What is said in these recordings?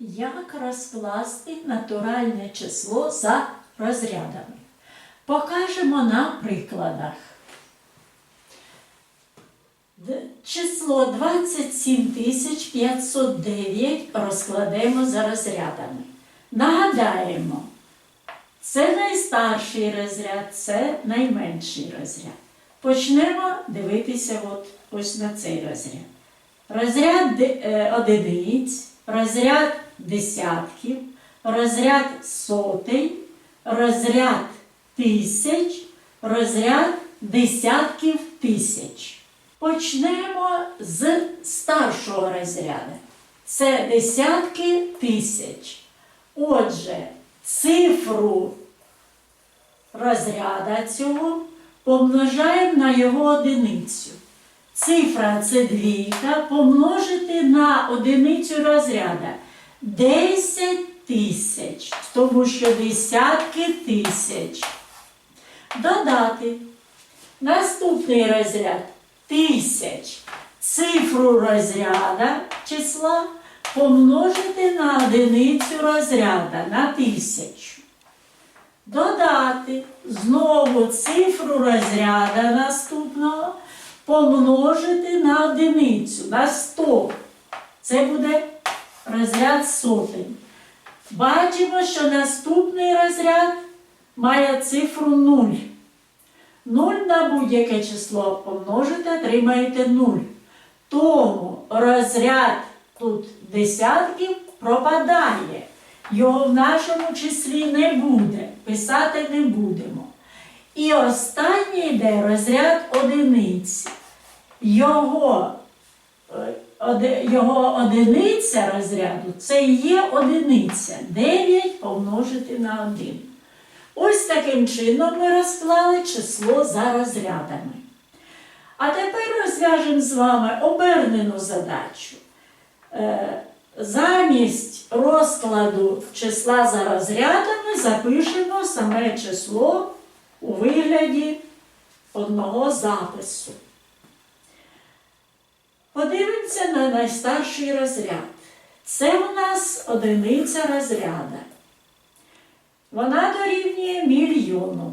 Як розкласти натуральне число за розрядами? Покажемо на прикладах. Число 27 509 розкладемо за розрядами. Нагадаємо, це найстарший розряд, це найменший розряд. Почнемо дивитися от, ось на цей розряд. Розряд е, одиниць, розряд десятків, розряд сотень, розряд тисяч, розряд десятків тисяч. Почнемо з старшого розряду. Це десятки тисяч. Отже, цифру розряда цього помножаємо на його одиницю. Цифра це двійка помножити на одиницю розряда 10 тисяч, тому що десятки тисяч. Додати наступний розряд тисяч. Цифру розряда числа помножити на одиницю розряда на тисячу. Додати знову цифру розряда наступного помножити на одиницю на 100. Це буде розряд сотень. Бачимо, що наступний розряд має цифру 0. 0 на будь-яке число помножити, отримаєте 0. Тому розряд тут десятків пропадає. Його в нашому числі не буде. Писати не будемо. І останній йде розряд одиниць. Його, е, його одиниця розряду це і є одиниця. 9 помножити на 1. Ось таким чином ми розклали число за розрядами. А тепер розв'яжемо з вами обернену задачу. Е, Замість розкладу числа за розрядами запишемо саме число у вигляді одного запису. Подивимося на найстарший розряд. Це у нас одиниця розряда. Вона дорівнює мільйону.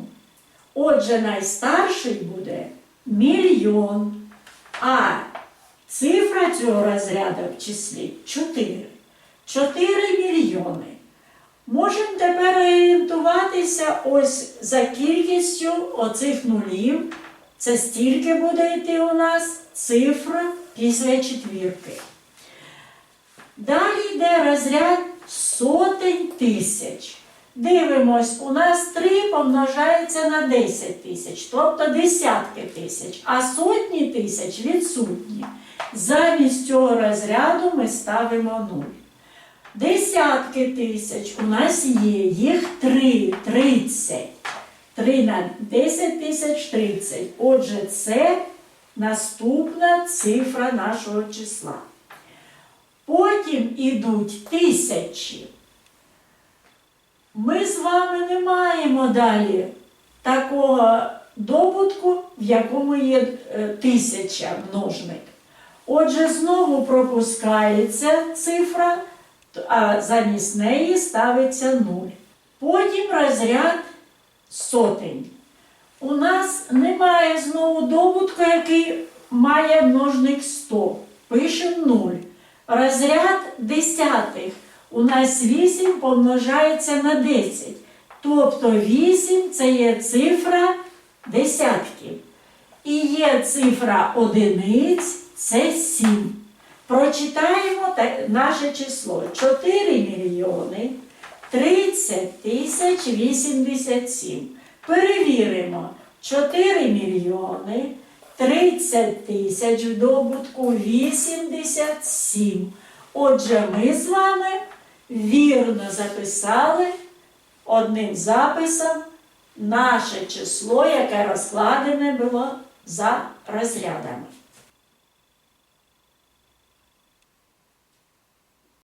Отже, найстарший буде мільйон. А цифра цього розряду в числі 4. 4 мільйони. Можемо тепер орієнтуватися ось за кількістю оцих нулів. Це стільки буде йти у нас цифра після четвірки. Далі йде розряд сотень тисяч. Дивимось, у нас 3 помножається на 10 тисяч, тобто десятки тисяч, а сотні тисяч відсутні. Замість цього розряду ми ставимо 0. Десятки тисяч у нас є, їх 3, 30. 3 на 10 тисяч 30. Отже, це наступна цифра нашого числа. Потім ідуть тисячі. Ми з вами не маємо далі такого добутку, в якому є е, тисяча множник. Отже, знову пропускається цифра, а замість неї ставиться 0. Потім розряд сотень. У нас немає знову добутку, який має множник 100. Пишемо 0. Розряд десятих. У нас 8 помножається на 10. Тобто 8 це є цифра десятків. І є цифра одиниць це 7. Прочитаємо наше число 4 мільйони 30 тисяч 87. Перевіримо 4 мільйони 30 тисяч в добутку 87. Отже, ми з вами вірно записали одним записом наше число, яке розкладене було за розрядами.